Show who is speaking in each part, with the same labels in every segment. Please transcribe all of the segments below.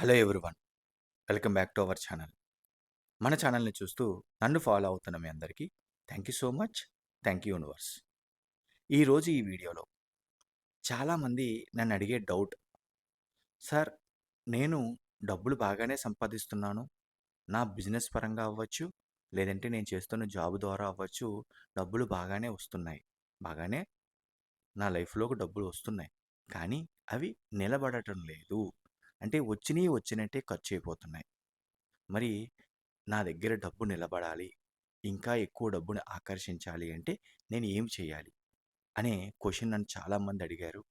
Speaker 1: Hello everyone. Welcome back to our channel. మన ఛానల్ని చూస్తూ నన్ను ఫాలో అవుతున్న మీ అందరికీ thank you so much. Thank you universe. ఈరోజు ఈ వీడియోలో చాలామంది నన్ను అడిగే డౌట్ సార్ నేను డబ్బులు బాగానే సంపాదిస్తున్నాను. నా బిజినెస్ పరంగా అవ్వచ్చు లేదంటే నేను చేస్తున్న జాబ్ ద్వారా అవ్వచ్చు డబ్బులు బాగానే వస్తున్నాయి. బాగానే నా లైఫ్లోకి డబ్బులు వస్తున్నాయి. కానీ అవి నిలబడటం లేదు. అంటే వచ్చినవి వచ్చినట్టే ఖర్చు అయిపోతున్నాయి మరి నా దగ్గర డబ్బు నిలబడాలి ఇంకా ఎక్కువ డబ్బుని ఆకర్షించాలి అంటే నేను ఏం చేయాలి? అనే క్వశ్చన్ నన్ను చాలామంది అడిగారు.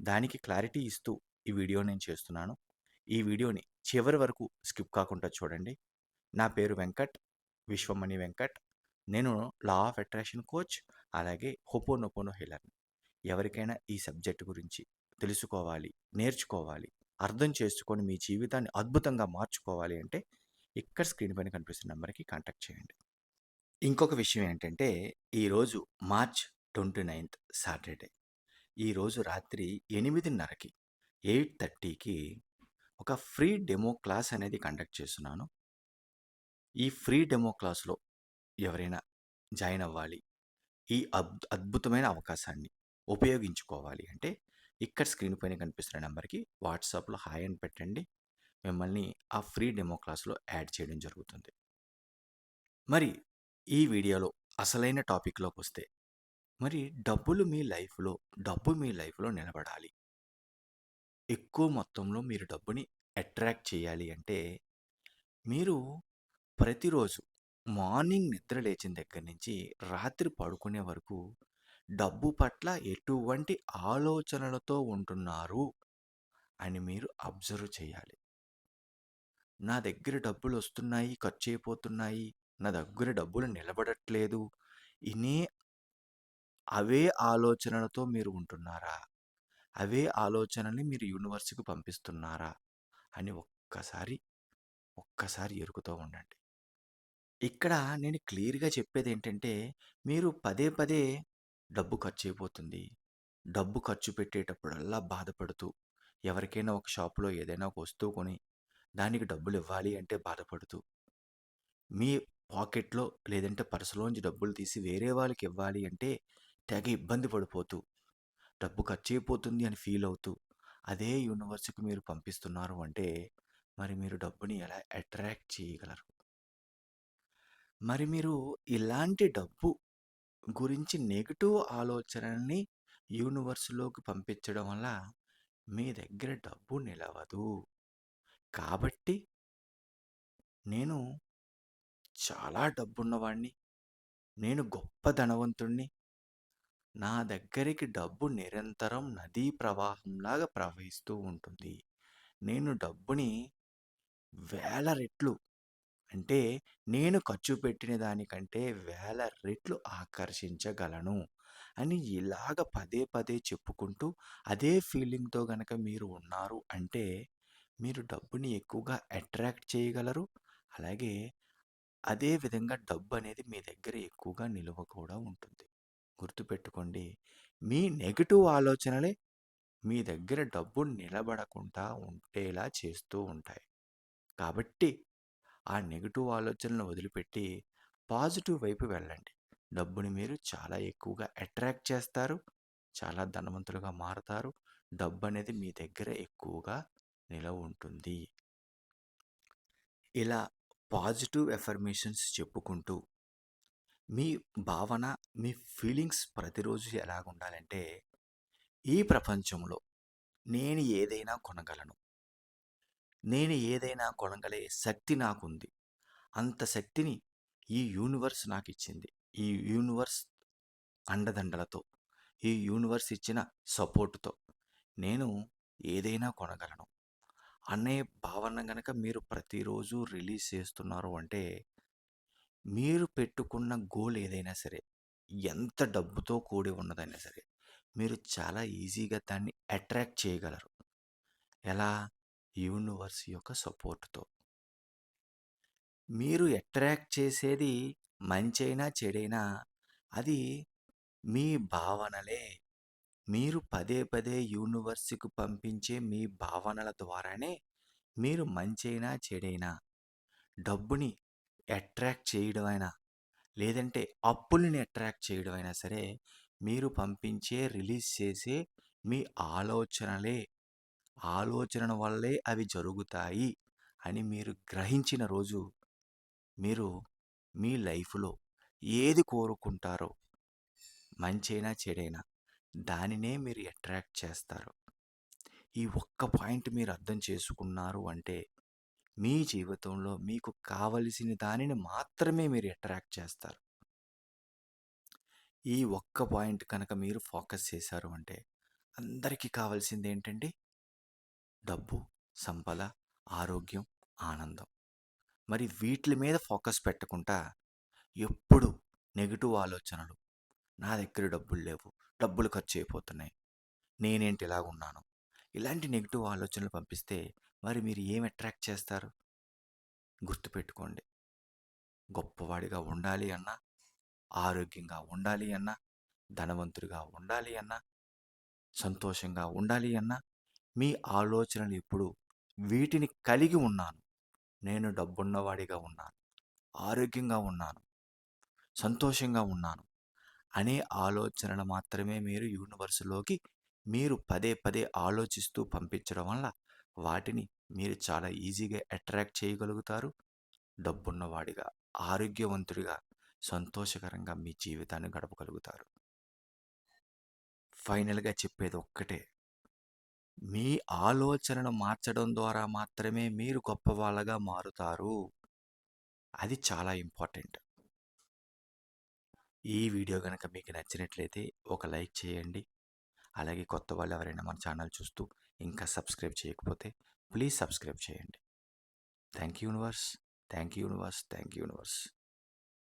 Speaker 1: దానికి క్లారిటీ ఇస్తూ ఈ వీడియో నేను చేస్తున్నాను. ఈ వీడియోని చివరి వరకు స్కిప్ కాకుండా చూడండి. నా పేరు వెంకట్ విశ్వమణి వెంకట్. నేను లా ఆఫ్ అట్రాక్షన్ కోచ్ అలాగే హోపోనోపోనో హీలర్. ఎవరికైనా ఈ సబ్జెక్ట్ గురించి తెలుసుకోవాలి నేర్చుకోవాలి అర్థం చేసుకొని మీ జీవితాన్ని అద్భుతంగా మార్చుకోవాలి అంటే ఇక్కడ స్క్రీన్ పైన కనిపిస్తున్న నెంబర్కి కాంటాక్ట్ చేయండి. ఇంకొక విషయం ఏంటంటే ఈరోజు మార్చ్ ట్వంటీ నైన్త్ సాటర్డే. ఈరోజు రాత్రి ఎనిమిదిన్నరకి ఎయిట్ థర్టీకి ఒక ఫ్రీ డెమో క్లాస్ అనేది కండక్ట్ చేస్తున్నాను. ఈ ఫ్రీ డెమో క్లాస్లో ఎవరైనా జాయిన్ అవ్వాలి. ఈ అద్ అద్భుతమైన అవకాశాన్ని ఉపయోగించుకోవాలి అంటే ఇక్కడ స్క్రీన్ పైన కనిపిస్తున్న నెంబర్కి వాట్సాప్లో హాయ్ అని పెట్టండి. మిమ్మల్ని ఆ ఫ్రీ డెమో క్లాస్లో యాడ్ చేయడం జరుగుతుంది. మరి ఈ వీడియోలో అసలైన టాపిక్లోకి వస్తే మరి డబ్బులు మీ లైఫ్లో డబ్బు మీ లైఫ్లో నిలబడాలి. ఎక్కువ మొత్తంలో మీరు డబ్బుని అట్రాక్ట్ చేయాలి అంటే మీరు ప్రతిరోజు మార్నింగ్ నిద్ర లేచిన దగ్గర నుంచి రాత్రి పడుకునే వరకు డబ్బు పట్ల ఎటువంటి ఆలోచనలతో ఉంటున్నారు అని మీరు అబ్జర్వ్ చేయాలి. నా దగ్గర డబ్బులు వస్తున్నాయి ఖర్చు అయిపోతున్నాయి నా దగ్గర డబ్బులు నిలబడట్లేదు ఇనే అవే ఆలోచనలతో మీరు ఉంటున్నారా? అవే ఆలోచనల్ని మీరు యూనివర్స్కి పంపిస్తున్నారా? అని ఒక్కసారి ఒక్కసారి ఎరుగుతూ ఉండండి. ఇక్కడ నేను క్లియర్గా చెప్పేది ఏంటంటే మీరు పదే పదే డబ్బు ఖర్చు అయిపోతుంది డబ్బు ఖర్చు పెట్టేటప్పుడల్లా బాధపడుతూ ఎవరికైనా ఒక షాపులో ఏదైనా ఒక వస్తువు కొని దానికి డబ్బులు ఇవ్వాలి అంటే బాధపడుతూ మీ పాకెట్లో లేదంటే పర్సులోంచి డబ్బులు తీసి వేరే వాళ్ళకి ఇవ్వాలి అంటే తెగ ఇబ్బంది పడిపోతూ డబ్బు ఖర్చయిపోతుంది అని ఫీల్ అవుతూ అదే యూనివర్స్కి మీరు పంపిస్తున్నారు అంటే మరి మీరు డబ్బుని ఎలా అట్రాక్ట్ చేయగలరు? మరి మీరు ఇలాంటి డబ్బు గురించి నెగిటివ్ ఆలోచనల్ని యూనివర్స్లోకి పంపించడం వల్ల మీ దగ్గర డబ్బు నిలవదు. కాబట్టి నేను చాలా డబ్బున్నవాడిని నేను గొప్ప ధనవంతుణ్ణి. నా దగ్గరికి డబ్బు నిరంతరం నదీ ప్రవాహంలాగా ప్రవహిస్తూ ఉంటుంది. నేను డబ్బుని వేల రెట్లు అంటే నేను ఖర్చు పెట్టిన దానికంటే వేల రెట్లు ఆకర్షించగలను అని ఇలాగ పదే పదే చెప్పుకుంటూ అదే ఫీలింగ్తో గనక మీరు ఉన్నారు అంటే మీరు డబ్బుని ఎక్కువగా అట్రాక్ట్ చేయగలరు. అలాగే అదే విధంగా డబ్బు అనేది మీ దగ్గర ఎక్కువగా నిలువ కూడా ఉంటుంది. గుర్తుపెట్టుకోండి మీ నెగిటివ్ ఆలోచనలే మీ దగ్గర డబ్బు నిలబడకుండా ఉండేలా చేస్తూ ఉంటాయి. కాబట్టి ఆ నెగిటివ్ ఆలోచనలను వదిలిపెట్టి పాజిటివ్ వైపు వెళ్ళండి. డబ్బుని మీరు చాలా ఎక్కువగా అట్రాక్ట్ చేస్తారు. చాలా ధనవంతులుగా మారుతారు. డబ్బు అనేది మీ దగ్గర ఎక్కువగా నిలవ ఉంటుంది. ఇలా పాజిటివ్ ఎఫర్మేషన్స్ చెప్పుకుంటూ మీ భావన మీ ఫీలింగ్స్ ప్రతిరోజు ఎలాగుండాలంటే ఈ ప్రపంచంలో నేను ఏదైనా కొనగలను. నేను ఏదైనా కొనగలే శక్తి నాకుంది. అంత శక్తిని ఈ యూనివర్స్ నాకు ఇచ్చింది ఈ యూనివర్స్ అండదండలతో ఈ యూనివర్స్ ఇచ్చిన సపోర్టుతో నేను ఏదైనా కొనగలను. అనే భావన గనక మీరు ప్రతిరోజు రిలీజ్ చేస్తున్నారు అంటే మీరు పెట్టుకున్న గోల్ ఏదైనా సరే ఎంత డబ్బుతో కూడి ఉన్నదైనా సరే మీరు చాలా ఈజీగా దాన్ని అట్రాక్ట్ చేయగలరు. ఎలా? యూనివర్స్ యొక్క సపోర్ట్తో మీరు అట్రాక్ట్ చేసేది మంచైనా చెడైనా అది మీ భావనలే మీరు పదే పదే యూనివర్స్కి పంపించే మీ భావనల ద్వారానే మీరు మంచైనా, చెడైనా డబ్బుని అట్రాక్ట్ చేయడమైనా, లేదంటే అప్పుల్ని అట్రాక్ట్ చేయడమైనా సరే, మీరు పంపించే, రిలీజ్ చేసే మీ ఆలోచనలే. ఆలోచనల వల్లే అవి జరుగుతాయి అని మీరు గ్రహించిన రోజు, మీరు మీ లైఫ్‌లో ఏది కోరుకుంటారో, మంచైనా, చెడైనా దానినే మీరు అట్రాక్ట్ చేస్తారు. ఈ ఒక్క పాయింట్ మీరు అర్థం చేసుకున్నారు అంటే, మీ జీవితంలో మీకు కావలసిన దానిని మాత్రమే మీరు అట్రాక్ట్ చేస్తారు. ఈ ఒక్క పాయింట్ కనుక మీరు ఫోకస్ చేశారు అంటే, అందరికీ కావాల్సింది ఏంటండి డబ్బు, సంపద, ఆరోగ్యం, ఆనందం. మరి వీటి మీద ఫోకస్ పెట్టకుండా, ఎప్పుడు నెగిటివ్ ఆలోచనలు, నా దగ్గర డబ్బులు లేవు, డబ్బులు ఖర్చయిపోతున్నాయి, నేనేంటి ఇలాగున్నాను, ఇలాంటి నెగిటివ్ ఆలోచనలు పంపిస్తే, మరి మీరు ఏం అట్రాక్ట్ చేస్తారు? గుర్తుపెట్టుకోండి. గొప్పవాడిగా ఉండాలి అన్నా, ఆరోగ్యంగా ఉండాలి అన్నా, ధనవంతుడిగా ఉండాలి అన్నా, సంతోషంగా ఉండాలి అన్నా, మీ ఆలోచనలు ఎప్పుడు వీటిని కలిగి ఉన్నాను. నేను డబ్బున్నవాడిగా ఉన్నాను, ఆరోగ్యంగా ఉన్నాను, సంతోషంగా ఉన్నాను అనే ఆలోచనలు మాత్రమే మీరు యూనివర్స్‌లోకి మీరు పదే పదే ఆలోచిస్తూ పంపించడం వల్ల, వాటిని మీరు చాలా ఈజీగా అట్రాక్ట్ చేయగలుగుతారు. డబ్బున్నవాడిగా, ఆరోగ్యవంతుడిగా, సంతోషకరంగా మీ జీవితాన్ని గడపగలుగుతారు. ఫైనల్‌గా చెప్పేది ఒక్కటే. మీ ఆలోచనను మార్చడం ద్వారా మాత్రమే మీరు గొప్పవాళ్ళగా మారుతారు. అది చాలా ఇంపార్టెంట్. ఈ వీడియో కనుక మీకు నచ్చినట్లయితే ఒక లైక్ చేయండి. అలాగే కొత్త వాళ్ళు ఎవరైనా మన ఛానల్ చూస్తూ ఇంకా సబ్స్క్రైబ్ చేయకపోతే ప్లీజ్ సబ్స్క్రైబ్ చేయండి. Thank you universe. Thank you universe. Thank you universe.